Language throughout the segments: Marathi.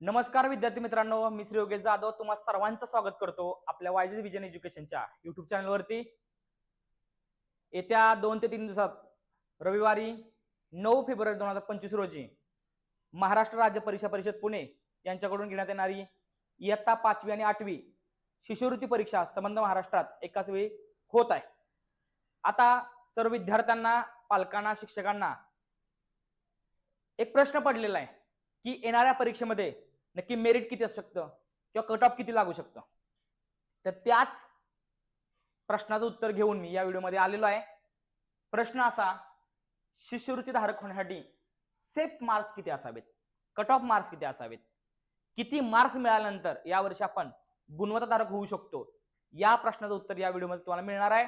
नमस्कार विद्यार्थी मित्रांनो मी श्री योगेश जाधव. तुम्हा सर्वांचं स्वागत करतो आपल्या वायझेस विजन एज्युकेशनच्या युट्यूब चॅनलवरती येत्या दोन ते तीन दिवसात रविवारी नऊ फेब्रुवारी दोन हजार पंचवीस रोजी महाराष्ट्र राज्य परीक्षा परिषद पुणे यांच्याकडून घेण्यात येणारी इयत्ता पाचवी आणि आठवी शिष्यवृत्ती परीक्षा संबंध महाराष्ट्रात एकाच वेळी होत आहे. आता सर्व विद्यार्थ्यांना पालकांना शिक्षकांना एक प्रश्न पडलेला आहे की येणाऱ्या परीक्षेमध्ये नक्की मेरिट किती असू शकतं? किंवा कट ऑफ किती लागू शकतं? तर त्याच प्रश्नाचं उत्तर घेऊन मी या व्हिडिओमध्ये आलेलो आहे. प्रश्न असा शिष्यवृत्ती धारक होण्यासाठी सेफ मार्क्स किती असावेत? कट ऑफ मार्क्स किती असावेत? किती मार्क्स मिळाल्यानंतर यावर्षी आपण गुणवत्ताधारक होऊ शकतो? या प्रश्नाचं उत्तर या व्हिडिओमध्ये तुम्हाला मिळणार आहे.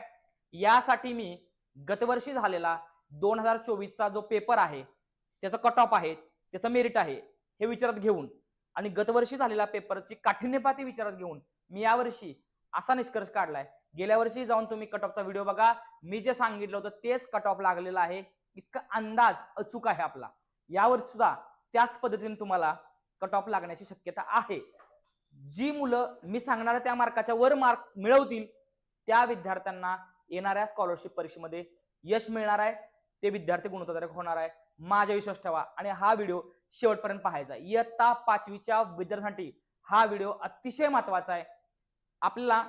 यासाठी मी गतवर्षी झालेला दोन हजार चोवीसचा जो पेपर आहे त्याचं कट ऑफ आहे त्याचं मेरिट आहे हे विचारात घेऊन आणि गतवर्षी झालेल्या पेपरची काठिण्यपाती विचारात घेऊन मी यावर्षी असा निष्कर्ष काढलाय. गेल्या वर्षी जाऊन तुम्ही कट ऑफचा व्हिडिओ बघा. मी जे सांगितलं होतं तेच कट ऑफ लागलेलं आहे. इतका अंदाज अचूक आहे आपला. यावर सुद्धा त्याच पद्धतीने तुम्हाला कट ऑफ लागण्याची शक्यता आहे. जी मुलं मी सांगणाऱ्या त्या मार्काच्या वर मार्क्स मिळवतील त्या विद्यार्थ्यांना येणाऱ्या स्कॉलरशिप परीक्षेमध्ये यश मिळणार आहे. ते विद्यार्थी गुणवत्ताधारक होणार आहे. माझा विश्वास ठेवा. आणि हा व्हिडिओ शेवटपर्यंत पाहायचा इयत्ता पाचवीच्या विद्यार्थ्यांसाठी हा व्हिडिओ अतिशय महत्त्वाचा आहे. आपल्याला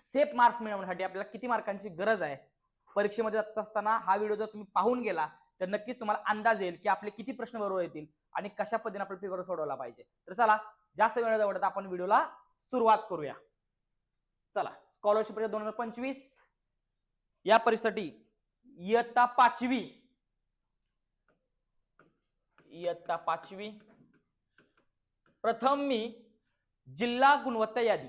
सेफ मार्क्स मिळवण्यासाठी आपल्याला किती मार्कांची गरज आहे? परीक्षेमध्ये जात असताना हा व्हिडिओ जर तुम्ही पाहून गेला तर नक्कीच तुम्हाला अंदाज येईल की आपले किती प्रश्न बरोबर येतील आणि कशा पद्धतीने आपला पेपर सोडवला पाहिजे. तर चला जास्त वेळ आवडत आपण व्हिडिओला सुरुवात करूया. चला स्कॉलरशिप दोन हजार पंचवीस या परीक्षेसाठी इयत्ता पाचवी इयत्ता पाचवी. प्रथम मी जिल्हा गुणवत्ता यादी.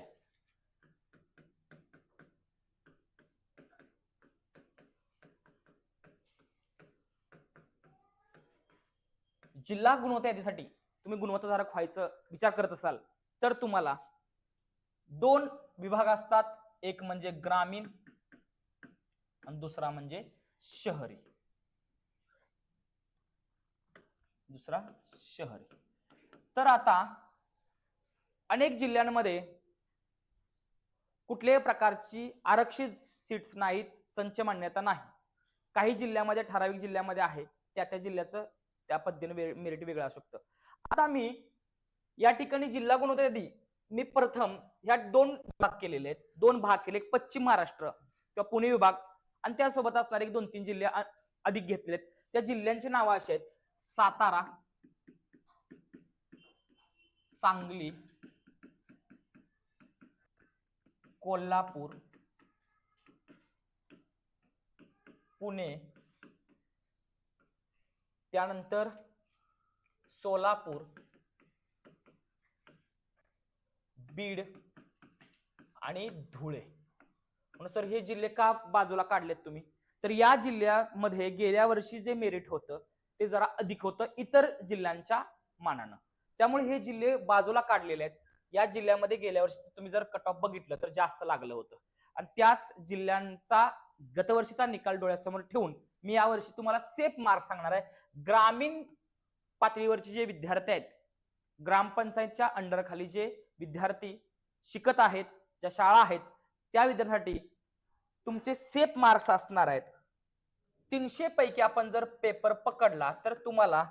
जिल्हा गुणवत्ता यादीसाठी तुम्ही गुणवत्ताधारक व्हायचं विचार करत असाल तर तुम्हाला दोन विभाग असतात. एक म्हणजे ग्रामीण आणि दुसरा म्हणजे शहरी. दुसरा शहर तर आता अनेक जिल्ह्यांमध्ये कुठल्याही प्रकारची आरक्षित सीट्स नाहीत संच मान्यता नाही. काही जिल्ह्यामध्ये ठराविक जिल्ह्यामध्ये आहे. त्या त्या जिल्ह्याचं त्या पद्धतीने मेरिट वेगळं असू शकतं. आता मी या ठिकाणी जिल्हा गुणवत्ता यादी मी प्रथम ह्या दोन भाग केलेले आहेत. दोन भाग केले. पश्चिम महाराष्ट्र किंवा पुणे विभाग आणि त्यासोबत असणारे दोन तीन जिल्हे अधिक घेतलेत त्या जिल्ह्यांची नावं अशी आहेत. सातारा. सांगली. कोल्हापूर. पुणे. त्यानंतर सोलापूर. बीड आणि धुळे. म्हणून सर हे जिल्हे का बाजूला काढलेत तुम्ही? तर या जिल्ह्यामध्ये गेल्या वर्षी जे मेरिट होतं ते जरा अधिक होतं इतर जिल्ह्यांच्या मानानं. त्यामुळे हे जिल्हे बाजूला काढलेले आहेत. या जिल्ह्यामध्ये गेल्या वर्षी तुम्ही जर कट ऑफ बघितलं तर जास्त लागलं होतं. आणि त्याच जिल्ह्यांचा गतवर्षीचा निकाल डोळ्यासमोर ठेवून मी यावर्षी तुम्हाला सेफ मार्क सांगणार आहे. ग्रामीण पातळीवरचे जे विद्यार्थी आहेत ग्रामपंचायतच्या अंडरखाली जे विद्यार्थी शिकत आहेत ज्या शाळा आहेत त्या विद्यार्थ्यांसाठी तुमचे सेफ मार्क्स असणार आहेत. तीनशे पैकी आपण जर पेपर पकडला तर तुम्हाला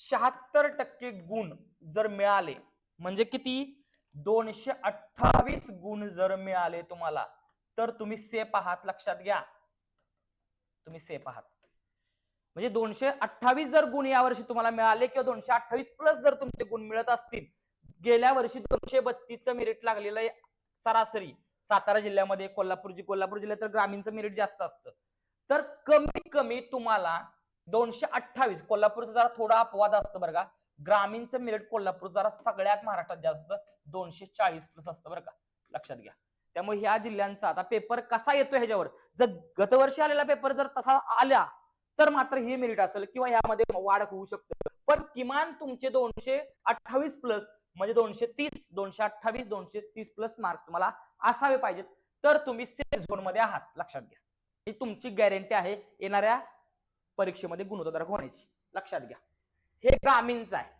शहात्तर टक्के गुण जर मिळाले म्हणजे किती? दोनशे अठ्ठावीस गुण जर मिळाले तुम्हाला तर तुम्ही सेफ आहात लक्षात घ्या. तुम्ही सेफ आहात. म्हणजे दोनशे अठ्ठावीस जर गुण यावर्षी तुम्हाला मिळाले किंवा दोनशे अठ्ठावीस प्लस जर तुमचे गुण मिळत असतील गेल्या वर्षी दोनशे बत्तीसचं मेरिट लागलेलं आहे सरासरी. सातारा जिल्ह्यामध्ये कोल्हापूर कोल्हापूर जिल्ह्यात तर ग्रामीणचं मेरिट जास्त असतं. तर कमीत कमी तुम्हाला दोनशे अठ्ठावीस कोल्हापूरचा जरा थोडा अपवाद असतं बरं का. ग्रामीणचं मेरिट कोल्हापूर जरा सगळ्यात महाराष्ट्रात जास्त दोनशे चाळीस प्लस असतं बरं का. लक्षात घ्या. त्यामुळे ह्या जिल्ह्यांचा आता पेपर कसा येतो ह्याच्यावर? जर गतवर्षी आलेला पेपर जर तसा आला तर मात्र हे मेरिट असेल किंवा यामध्ये वाढ होऊ शकते. पण किमान तुमचे दोनशे अठ्ठावीस प्लस म्हणजे दोनशे तीस दोनशे अठ्ठावीस दोनशे तीस प्लस मार्क्स तुम्हाला असावे पाहिजेत. तर तुम्ही सेफ झोनमध्ये आहात. लक्षात घ्या. ही तुमची गॅरंटी आहे येणाऱ्या परीक्षेमध्ये गुणवत्ताधारक होण्याची. लक्षात घ्या. हे ग्रामीणचं आहे.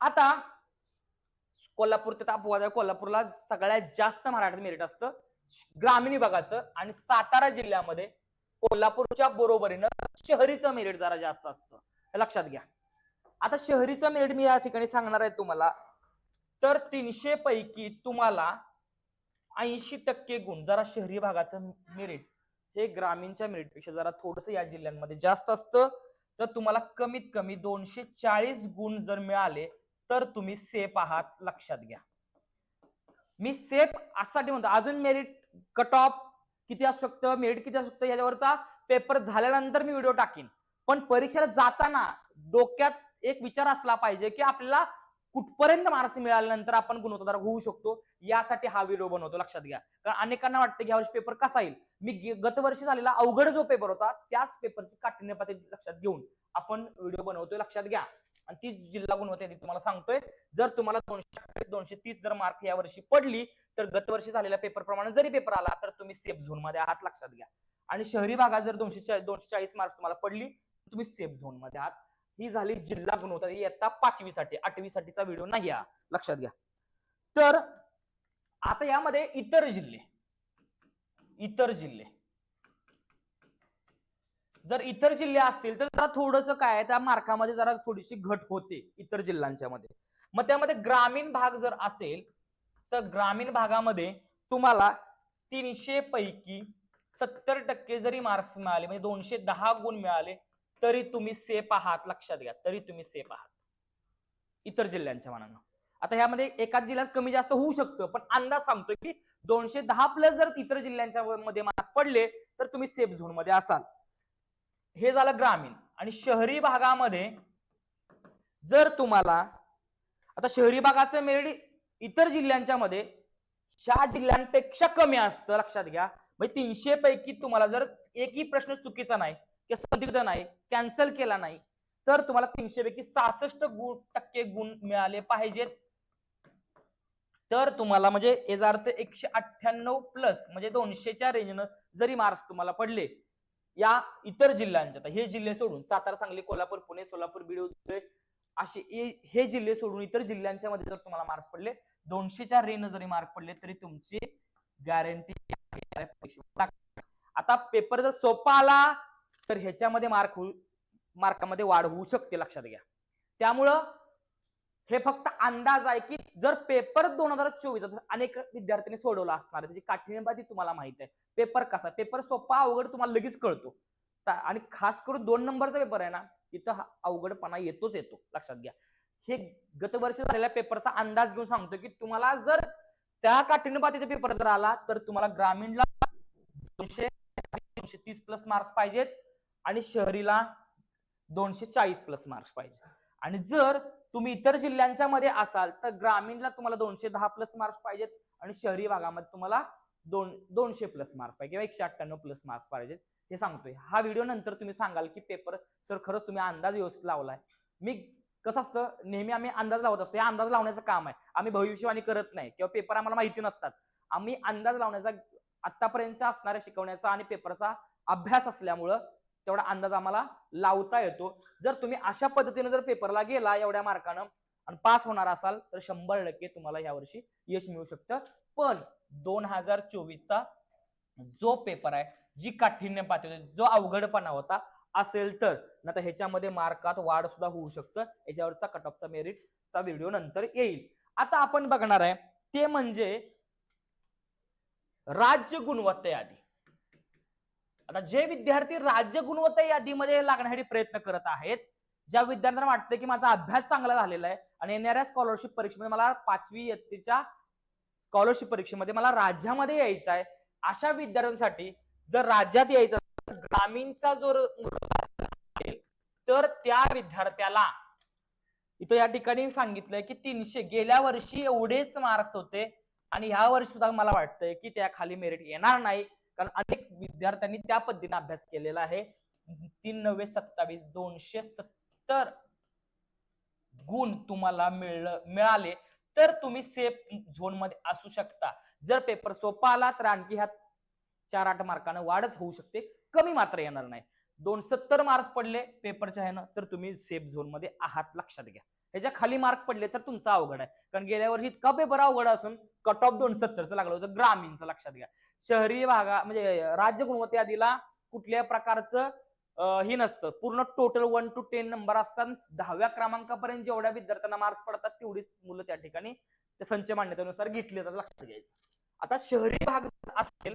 आता कोल्हापूर ते अपवाद आहे कोल्हापूरला सगळ्यात जास्त मराठी मेरिट असतं ग्रामीण विभागाचं आणि सातारा जिल्ह्यामध्ये कोल्हापूरच्या बरोबरीनं शहरीचं मेरिट जरा जास्त असतं. लक्षात घ्या. आता शहरीचं मेरिट मी या ठिकाणी सांगणार आहे तुम्हाला. तर तीनशे पैकी तुम्हाला ऐंशी टक्के गुण जरा शहरी भागाचं मेरिट हे ग्रामीणच्या मेरिटपेक्षा जरा थोडस या जिल्ह्यांमध्ये जास्त असतं. तर तुम्हाला कमीत कमी दोनशे चाळीस गुण जर मिळाले तर तुम्ही सेफ आहात लक्षात घ्या. मी सेफ असाठी म्हणतो. अजून मेरिट कट ऑफ किती असू शकतं? मेरिट किती असू शकतं? याच्यावरचा पेपर झाल्यानंतर मी व्हिडिओ टाकीन. पण परीक्षेला जाताना डोक्यात एक विचार असला पाहिजे की आपल्याला कुठपर्यंत मार्क्स मिळाल्यानंतर आपण गुणवत्तादार होऊ शकतो यासाठी हा व्हिडिओ बनवतो. लक्षात घ्या. कारण अनेकांना वाटतं की ह्यावर्षी पेपर कसा येईल? मी गतवर्षी झालेला अवघड जो पेपर होता त्याच पेपरची काठिण्य पातळी लक्षात घेऊन आपण व्हिडिओ बनवतोय. लक्षात घ्या. आणि तीच जिल्हा गुणवत्ता तुम्हाला सांगतोय. जर तुम्हाला दोनशे दोनशे तीस जर मार्क या वर्षी पडली तर गतवर्षी झालेल्या पेपर प्रमाणे जरी पेपर आला तर तुम्ही सेफ झोनमध्ये आहात. लक्षात घ्या. आणि शहरी भागात जर दोनशे दोनशे चाळीस मार्क तुम्हाला पडली तर तुम्ही सेफ झोनमध्ये आहात. ही झाली जिल्हा गुणवत्ता. ही आता पाचवी साठी आठवी साठीचा व्हिडिओ नाही हा. लक्षात घ्या. तर आता यामध्ये इतर जिल्हे. इतर जिल्हे. जर इतर जिल्हे असतील तर जरा थोडस काय त्या मार्कामध्ये जरा थोडीशी घट होते इतर जिल्ह्यांच्या मध्ये. मग त्यामध्ये ग्रामीण भाग जर असेल तर ग्रामीण भागामध्ये तुम्हाला तीनशे पैकी सत्तर टक्के जरी मार्क्स मिळाले म्हणजे दोनशे दहा गुण मिळाले तरी तुम्ही सेफ आहात लक्षात घ्या तरी तुम्ही सेफ आहात. इतर जिल्ह्यांच्या मानानं. आता ह्यामध्ये एकाच जिल्ह्यात कमी जास्त होऊ शकतं पण अंदाज सांगतोय की दोनशे दहा प्लस जर इतर जिल्ह्यांच्या मध्ये मार्क्स पडले तर तुम्ही सेफ झोनमध्ये असाल. हे झालं ग्रामीण आणि शहरी भागामध्ये जर तुम्हाला आता शहरी भागाचं मेरिट इतर जिल्ह्यांच्या मध्ये ह्या जिल्ह्यांपेक्षा कमी असतं लक्षात घ्या. म्हणजे तीनशे पैकी तुम्हाला जर एकही प्रश्न चुकीचा नाही किंवा संदिग्ध नाही कॅन्सल केला नाही तर तुम्हाला तीनशे पैकी सहासष्ट गुण टक्के गुण मिळाले पाहिजेत. तर तुम्हाला म्हणजे याचा अर्थ एकशे अठ्ठ्याण्णव प्लस म्हणजे दोनशेच्या रेंजनं जरी मार्क्स तुम्हाला पडले या इतर जिल्ह्यांच्या हे जिल्हे सोडून सातारा सांगली कोल्हापूर पुणे सोलापूर बीड उदय असे हे- जिल्हे सोडून इतर जिल्ह्यांच्या मध्ये जर तुम्हाला मार्क्स पडले दोनशेच्या रेंज जरी मार्क पडले तरी तुमची गॅरंटी आता पेपर जर सोपा आला तर ह्याच्यामध्ये मार्क होऊ मार्कामध्ये वाढ होऊ शकते लक्षात घ्या. त्यामुळं हे फक्त अंदाज आहे की जर पेपर दोन हजार चोवीस अनेक विद्यार्थ्यांनी सोडवला असणार त्याची काठिण्यबाजी तुम्हाला माहीत आहे. पेपर कसा? पेपर सोपा अवघड तुम्हाला लगेच कळतो. आणि खास करून दोन नंबरचा पेपर आहे ना इथं हा अवघडपणा येतोच येतो लक्षात घ्या. हे गतवर्षी झालेल्या पेपरचा अंदाज घेऊन सांगतो की तुम्हाला जर त्या काठिण्यबाधीचा पेपर जर आला तर तुम्हाला ग्रामीणला दोनशे दोनशे तीस प्लस मार्क्स पाहिजेत आणि शहरीला दोनशे चाळीस प्लस मार्क्स पाहिजे आणि जर तुम्ही इतर जिल्ह्यांच्या मध्ये असाल तर ग्रामीणला तुम्हाला दोनशे दहा प्लस मार्क्स पाहिजेत आणि शहरी भागामध्ये तुम्हाला दोन दोनशे प्लस मार्क्स पाहिजे किंवा एकशे अठ्ठ्याण्णव प्लस मार्क्स पाहिजेत. हे सांगतोय. हा व्हिडिओ नंतर तुम्ही सांगाल की पेपर सर खरंच तुम्ही अंदाज व्यवस्थित लावलाय. मी कसं असतं नेहमी आम्ही अंदाज लावत असतो. हे अंदाज लावण्याचं काम आहे. आम्ही भविष्यवाणी करत नाही किंवा पेपर आम्हाला माहिती नसतात. आम्ही अंदाज लावण्याचा आतापर्यंत असणाऱ्या शिकवण्याचा आणि पेपरचा अभ्यास असल्यामुळं तेवढा अंदाज आम्हाला लावता येतो. जर तुम्ही अशा पद्धतीने जर पेपरला गेला एवढ्या मार्कानं आणि पास होणार असाल तर शंभर टक्के तुम्हाला यावर्षी यश मिळू शकतं. पण दोन हजार चोवीसचा जो पेपर आहे जी काठिण्य पातळी होती, जो अवघडपणा होता असेल तर. न ह्याच्यामध्ये मार्कात वाढ सुद्धा होऊ शकतं. याच्यावरचा कट ऑफचा मेरिटचा व्हिडिओ नंतर येईल. आता आपण बघणार आहे ते म्हणजे राज्य गुणवत्ता यादी. आता जे विद्यार्थी राज्य गुणवत्ता यादीमध्ये लागण्यासाठी प्रयत्न करत आहेत ज्या विद्यार्थ्यांना वाटतं की माझा अभ्यास चांगला झालेला आहे आणि येणाऱ्या स्कॉलरशिप परीक्षेमध्ये मला पाचवी इयत्तेच्या स्कॉलरशिप परीक्षेमध्ये मला राज्यामध्ये यायचं आहे अशा विद्यार्थ्यांसाठी जर राज्यात यायचं ग्रामीणचा जो तर त्या विद्यार्थ्याला इथं या ठिकाणी सांगितलंय की तीनशे गेल्या वर्षी एवढेच मार्क्स होते आणि ह्या वर्षी सुद्धा मला वाटतंय की त्या खाली मेरिट येणार नाही. कारण अनेक विद्यार्थ्यांनी त्या पद्धतीने अभ्यास केलेला आहे. तीन नव्वे सत्तावीस दोनशे सत्तर गुण तुम्हाला मिळलं मिळाले तर तुम्ही सेफ झोनमध्ये असू शकता. जर पेपर सोपा आला तर आणखी ह्या चार आठ मार्कानं वाढच होऊ शकते. कमी मात्र येणार नाही. दोन सत्तर मार्क्स पडले पेपरच्या ह्यानं तर तुम्ही सेफ झोनमध्ये आहात लक्षात घ्या. ह्याच्या खाली मार्क पडले तर तुमचा अवघड आहे. कारण गेल्या वर्षी इतका पेपर अवघड असून कट ऑफ दोन सत्तरचं लागलं होतं ग्रामीणचं लक्षात घ्या. शहरी भागा म्हणजे राज्य गुणवत्ता यादीला कुठल्या प्रकारचं हे नसतं. पूर्ण total one two ten number असतात. दहाव्या क्रमांकापर्यंत जेवढ्या विद्यार्थ्यांना मार्क्स पडतात तेवढीच मुलं त्या ठिकाणी संच मान्यतेनुसार घेतली जातात. लक्षात घ्यायचं. आता शहरी भाग असेल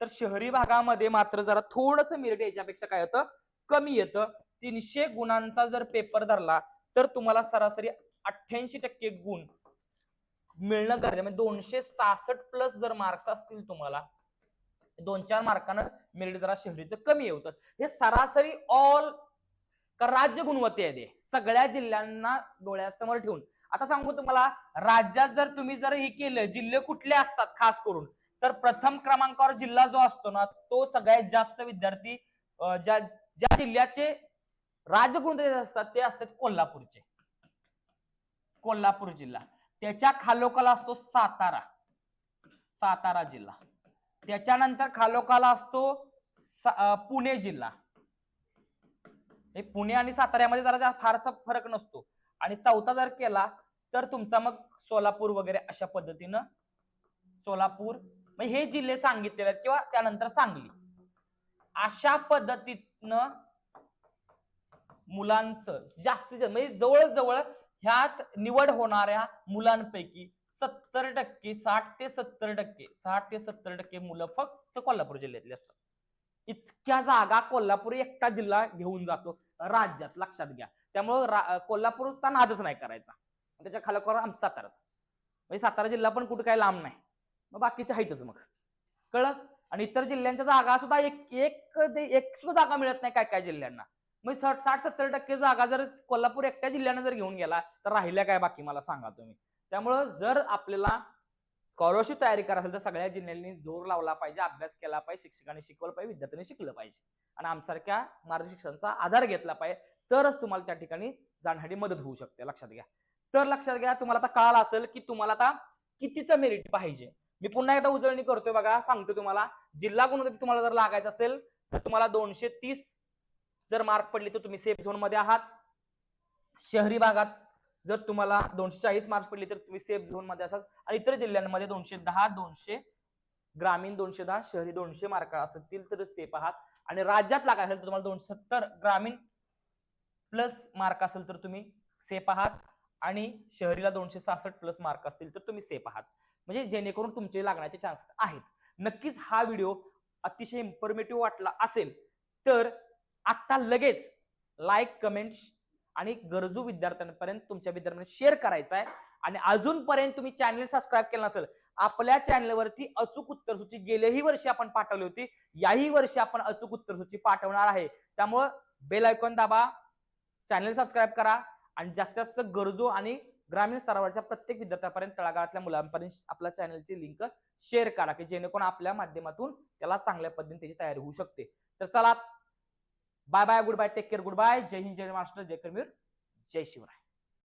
तर शहरी भागामध्ये मात्र जरा थोडस मेरिट याच्यापेक्षा काय होतं? कमी येतं. तीनशे गुणांचा जर पेपर धरला तर तुम्हाला सरासरी अठ्ठ्याऐंशी टक्के गुण मिळणं गरजेचं म्हणजे दोनशे सासष्ट प्लस जर मार्क्स असतील तुम्हाला दोन चार मार्कानं मेरिट जरा शहरीचं कमी होतं. हे सरासरी ऑल राज्य गुणवत्ता आहे सगळ्या जिल्ह्यांना डोळ्यासमोर ठेवून. आता सांगू तुम्हाला राज्यात जर तुम्ही जर हे केलं जिल्हे कुठले असतात खास करून? तर प्रथम क्रमांकावर जिल्हा जो असतो ना तो सगळ्यात जास्त विद्यार्थी ज्या ज्या जिल्ह्याचे राज्य असतात ते असतात कोल्हापूरचे. कोल्हापूर जिल्हा. त्याच्या खालोखाल असतो सातारा. सातारा जिल्हा. त्याच्यानंतर खालोखाल असतो पुणे जिल्हा. हे पुणे आणि साताऱ्यामध्ये जरा फारसा फरक नसतो. आणि चौथा जर केला तर तुमचा मग सोलापूर वगैरे अशा पद्धतीनं सोलापूर मग हे जिल्हे सांगितलेले आहेत किंवा त्यानंतर सांगली. अशा पद्धतीनं मुलांचं जास्तीत जास्त म्हणजे जवळजवळ ह्यात निवड होणाऱ्या मुलांपैकी सत्तर टक्के साठ ते सत्तर टक्के साठ ते सत्तर टक्के मुलं फक्त कोल्हापूर जिल्ह्यातली असतात. इतक्या जागा कोल्हापूर एकटा जिल्हा घेऊन जातो राज्यात लक्षात घ्या. त्यामुळं कोल्हापूरचा नादच नाही करायचा. त्याच्या खालोखाल आमचा साताराचा म्हणजे सातारा जिल्हा पण कुठं काय लांब नाही. मग बाकीचे आहेतच मग. कळलं? आणि इतर जिल्ह्यांच्या जागा सुद्धा एक एक एक सुद्धा जागा मिळत नाही काय काय जिल्ह्यांना. मग साठ साठ सत्तर टक्के जागा जर कोल्हापूर एकट्या जिल्ह्यानं जर घेऊन गेला तर राहिल्या काय बाकी मला सांगा तुम्ही. त्यामुळं जर आपल्याला स्कॉलरशिप तयारी करायला असेल तर सगळ्या जिल्ह्यांनी जोर लावला पाहिजे अभ्यास केला पाहिजे शिक्षकांनी शिकवलं पाहिजे विद्यार्थ्यांनी शिकलं पाहिजे. आणि आमसारख्या मार्गदर्शकांचा आधार घेतला पाहिजे तरच तुम्हाला त्या ठिकाणी जाण्यासाठी मदत होऊ शकते लक्षात घ्या. तर लक्षात घ्या तुम्हाला आता कळालं असेल की तुम्हाला आता कितीचं मेरिट पाहिजे. मी पुन्हा एकदा उजळणी करतोय बघा सांगतो तुम्हाला. जिल्हा गुणवत्ता तुम्हाला जर लागायचं असेल तर तुम्हाला दोनशे तीस जर मार्क पडले तर तुम्ही सेफ झोनमध्ये आहात. शहरी भागात जर तुम्हाला दोनशे चाळीस मार्क्स पडले तर तुम्ही सेफ झोनमध्ये असाल. आणि इतर जिल्ह्यांमध्ये दोनशे दहा दोनशे ग्रामीण दोनशे दहा शहरी दोनशे मार्क असतील तर सेफ आहात. आणि राज्यात लागायचं असेल तर तुम्हाला दोनशे सत्तर ग्रामीण प्लस मार्क असेल तर तुम्ही सेफ आहात. आणि शहरीला दोनशे सहासष्ट प्लस मार्क असतील तर तुम्ही सेफ आहात. म्हणजे जेणेकरून तुमचे लागण्याचे चान्सेस आहेत. नक्कीच हा व्हिडिओ अतिशय इन्फॉर्मेटिव्ह वाटला असेल तर आत्ता लगेच लाईक कमेंट आणि गरजू विद्यार्थ्यांपर्यंत तुमच्या विद्यार्थ्यांना शेअर करायचा आहे. आणि अजूनपर्यंत तुम्ही चॅनल सबस्क्राईब केलं नसेल आपल्या चॅनलवरती अचूक उत्तरसूची गेल्याही वर्षी आपण पाठवली होती. याही वर्षी आपण अचूक उत्तर सूची पाठवणार आहे. त्यामुळं बेल आयकॉन दाबा चॅनल सबस्क्राईब करा. आणि जास्तीत जास्त गरजू आणि ग्रामीण स्तरावरच्या प्रत्येक विद्यार्थ्यापर्यंत तळागाळातल्या मुलांपर्यंत आपल्या चॅनलची लिंक शेअर करा की जेणेकरून आपल्या माध्यमातून त्याला चांगल्या पद्धतीने त्याची तयारी होऊ शकते. तर चला bye bye good bye take care good bye जय हिंद जय महाराष्ट्र जय करमीर जय शिवराय.